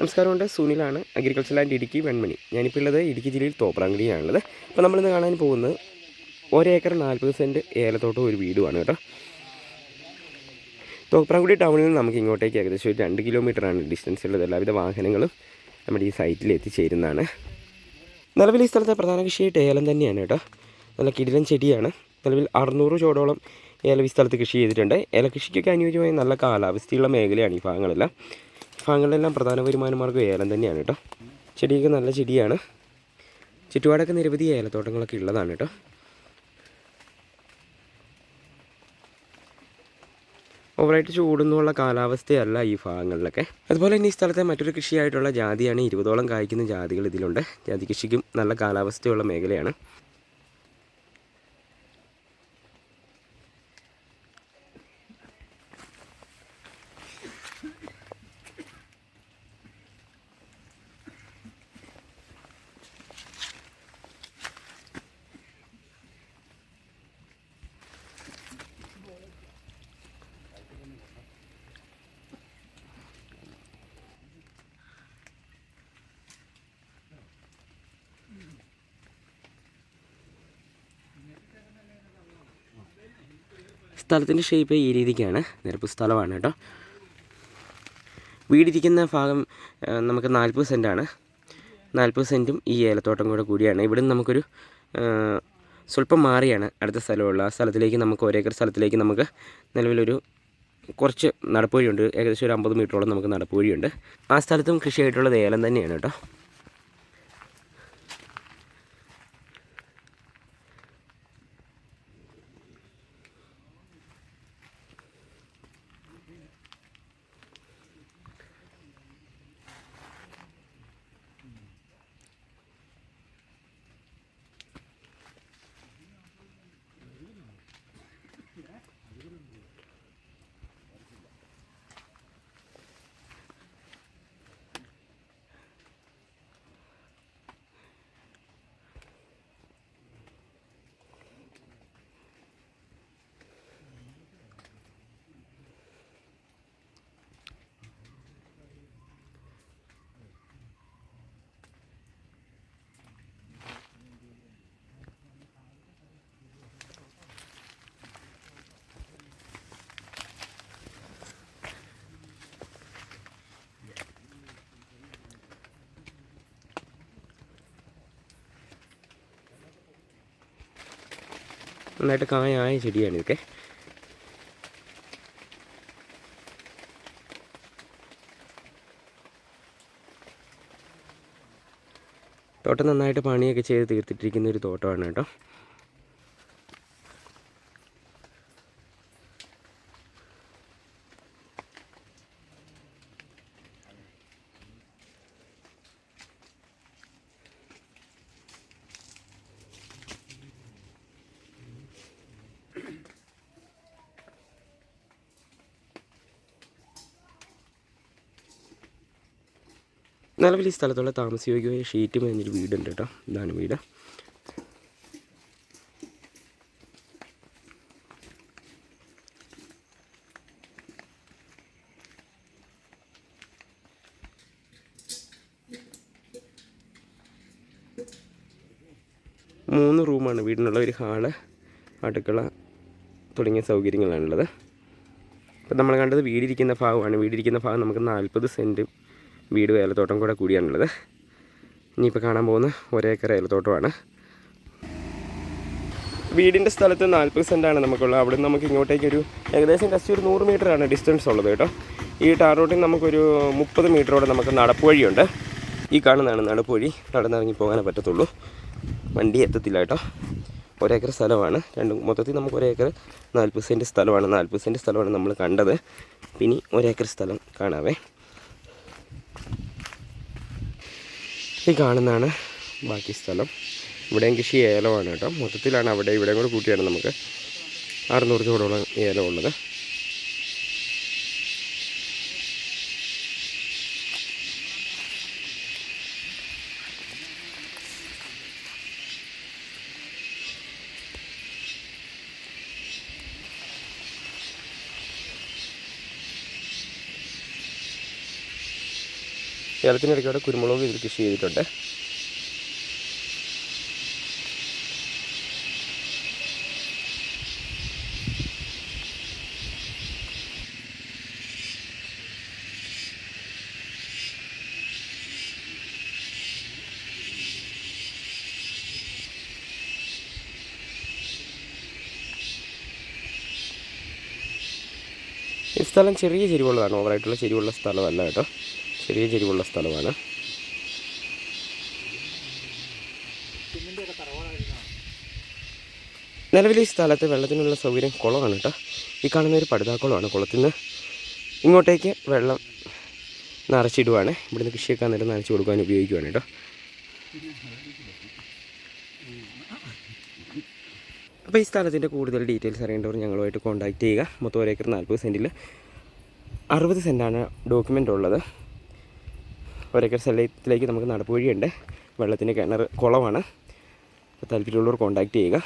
നമസ്കാരമുണ്ട് സുനിലാണ് agriculture land Idukki Venmani. ഞാനിപ്പോൾ ഉള്ളത് ഇടുക്കി ജില്ലയിൽ തോപ്രാങ്കുടിയാണുള്ളത് അപ്പോൾ നമ്മളിന്ന് കാണാൻ പോകുന്നത് ഒരേക്കർ നാൽപ്പത് സെന്റ് ഏലത്തോട്ടം ഒരു വീടുമാണ് കേട്ടോ. തോപ്രാങ്കുടി ടൗണിൽ നിന്ന് നമുക്ക് ഇങ്ങോട്ടേക്ക് ഏകദേശം ഒരു രണ്ട് കിലോമീറ്ററാണ് ഡിസ്റ്റൻസ് ഉള്ളത്. എല്ലാവിധ വാഹനങ്ങളും നമ്മുടെ ഈ സൈറ്റിൽ എത്തിച്ചേരുന്നതാണ്. നിലവിൽ ഈ സ്ഥലത്തെ പ്രധാന കൃഷിയായിട്ട് ഏലം തന്നെയാണ് കേട്ടോ. നല്ല കിടിലൻ ചെടിയാണ്. നിലവിൽ അറുന്നൂറ് ചോടോളം ഏലം ഈ സ്ഥലത്ത് കൃഷി ചെയ്തിട്ടുണ്ട്. ഏലകൃഷിക്കൊക്കെ അനുയോജ്യമായ നല്ല കാലാവസ്ഥയുള്ള മേഖലയാണ് ഈ ഭാഗങ്ങളെല്ലാം. ഈ ഭാഗങ്ങളിലെല്ലാം പ്രധാന വരുമാന മാർഗം ഏലം തന്നെയാണ് കേട്ടോ. ചെടിയൊക്കെ നല്ല ചെടിയാണ്. ചുറ്റുപാടൊക്കെ നിരവധി ഏലത്തോട്ടങ്ങളൊക്കെ ഉള്ളതാണ് കേട്ടോ. ഓവറായിട്ട് ചൂടുന്നുള്ള കാലാവസ്ഥയല്ല ഈ ഭാഗങ്ങളിലൊക്കെ. അതുപോലെ തന്നെ ഈ സ്ഥലത്തെ മറ്റൊരു കൃഷിയായിട്ടുള്ള ജാതിയാണ്. ഇരുപതോളം കായ്ക്കുന്ന ജാതികൾ ഇതിലുണ്ട്. ജാതി കൃഷിക്കും നല്ല കാലാവസ്ഥയുള്ള മേഖലയാണ്. സ്ഥലത്തിന്റെ ഷേപ്പ് ഈ രീതിക്കാണ്. നിരപ്പ് സ്ഥലമാണ് കേട്ടോ. വീടിരിക്കുന്ന ഭാഗം നമുക്ക് നാൽപ്പത് സെന്റാണ് നാൽപ്പത് സെന്റും ഈ ഏലത്തോട്ടം കൂടെ കൂടിയാണ്. ഇവിടെ നിന്ന് നമുക്കൊരു സ്വല്പം മാറിയാണ് അടുത്ത സ്ഥലമുള്ള. ആ സ്ഥലത്തിലേക്ക് നമുക്ക് ഒരേക്കർ സ്ഥലത്തിലേക്ക് നമുക്ക് നിലവിലൊരു കുറച്ച് നടപ്പ് വഴിയുണ്ട് ഏകദേശം ഒരു അമ്പത് മീറ്ററോളം നമുക്ക് നടപ്പ് വഴിയുണ്ട് ആ സ്ഥലത്തും കൃഷിയായിട്ടുള്ളത് ഏലം തന്നെയാണ് കേട്ടോ. നന്നായിട്ട് കായായ ചെടിയാണ് ഇതൊക്കെ. തോട്ടം നന്നായിട്ട് പണിയൊക്കെ ചെയ്ത് തീർത്തിട്ടിരിക്കുന്ന ഒരു തോട്ടമാണ് കേട്ടോ. നിലവിൽ ഈ സ്ഥലത്തുള്ള താമസയോഗ്യമായ ഷീറ്റ് മേഞ്ഞൊരു വീടുണ്ട് കേട്ടോ. ഇതാണ് വീട്. മൂന്ന് റൂമാണ് വീടിനുള്ള ഒരു ഹാൾ അടുക്കള തുടങ്ങിയ സൗകര്യങ്ങളാണുള്ളത്. ഇപ്പം നമ്മൾ കണ്ടത് വീടിരിക്കുന്ന ഭാഗമാണ്. വീടിരിക്കുന്ന ഭാഗം നമുക്ക് നാൽപ്പത് സെന്റ് വീട് ഏലത്തോട്ടം കൂടെ കൂടിയാണുള്ളത്. ഇനിയിപ്പോൾ കാണാൻ പോകുന്ന ഒരേക്കർ ഏലത്തോട്ടമാണ്. വീടിന്റെ സ്ഥലത്ത് നാൽപ്പത് സെന്റാണ് നമുക്കുള്ളത്. അവിടെ നമുക്ക് ഇങ്ങോട്ടേക്കൊരു ഏകദേശം ജസ്റ്റ് ഒരു നൂറ് മീറ്ററാണ് ഡിസ്റ്റൻസ് ഉള്ളത് കേട്ടോ. ഈ ടാർ റോട്ടിൽ നമുക്കൊരു മുപ്പത് മീറ്ററോടെ നമുക്ക് നടപ്പ് വഴിയുണ്ട്. ഈ കാണുന്നതാണ് നടപ്പ് വഴി. നടന്നിറങ്ങി പോകാനേ പറ്റത്തുള്ളൂ. വണ്ടി എത്തത്തില്ല കേട്ടോ. ഒരേക്കർ സ്ഥലമാണ്. രണ്ട് മൊത്തത്തിൽ നമുക്ക് ഒരേക്കർ നാൽപ്പത് സെന്റ് സ്ഥലമാണ്. നാൽപ്പത് സെന്റ് സ്ഥലമാണ് നമ്മൾ കണ്ടത്. പിന്നെ ഒരേക്കർ സ്ഥലം കാണാവേ. ഈ കാണുന്നതാണ് ബാക്കി സ്ഥലം. ഇവിടെയും കൃഷി ഏലമാണ് കേട്ടോ. മൊത്തത്തിലാണ് അവിടെ ഇവിടെയും കൂടെ കൂട്ടിയാണ് നമുക്ക്. അറുന്നൂറ് ചൂടോളം ഏലം ഉള്ളത് അവിടെ കുരുമുളക് ഇതിൽ കൃഷി ചെയ്തിട്ടുണ്ട്. ഈ സ്ഥലം ചെറിയ ചെരിവുള്ളതാണ്. ഓവറായിട്ടുള്ള ചെരിവുള്ള സ്ഥലമല്ല കേട്ടോ. ചെറിയ ചെരിവുള്ള സ്ഥലമാണ്. നിലവിൽ ഈ സ്ഥലത്ത് വെള്ളത്തിനുള്ള സൗകര്യം കുളമാണ് കേട്ടോ. ഈ കാണുന്ന ഒരു പടുതാക്കുളമാണ് കുളത്തിൽ നിന്ന് ഇങ്ങോട്ടേക്ക് വെള്ളം നിറച്ചിടുവാണ്. ഇവിടുന്ന് കൃഷിയൊക്കെ അന്നേരം നനച്ചു കൊടുക്കാൻ ഉപയോഗിക്കുവാണ് കേട്ടോ. അപ്പോൾ ഈ സ്ഥലത്തിന്റെ കൂടുതൽ ഡീറ്റെയിൽസ് അറിയേണ്ടവർ ഞങ്ങളുമായിട്ട് കോൺടാക്റ്റ് ചെയ്യുക. മൊത്തം ഒരേക്കർ നാൽപ്പത് സെന്റിൽ അറുപത് സെന്റാണ് ഡോക്യുമെന്റ് ഉള്ളത്. ഒരേക്കർ സ്ഥലത്തിലേക്ക് നമുക്ക് നടപ്പ് വഴിയുണ്ട് വെള്ളത്തിന്റെ കിണർ കുളമാണ്. താല്പര്യമുള്ളവർ കോൺടാക്റ്റ് ചെയ്യുക.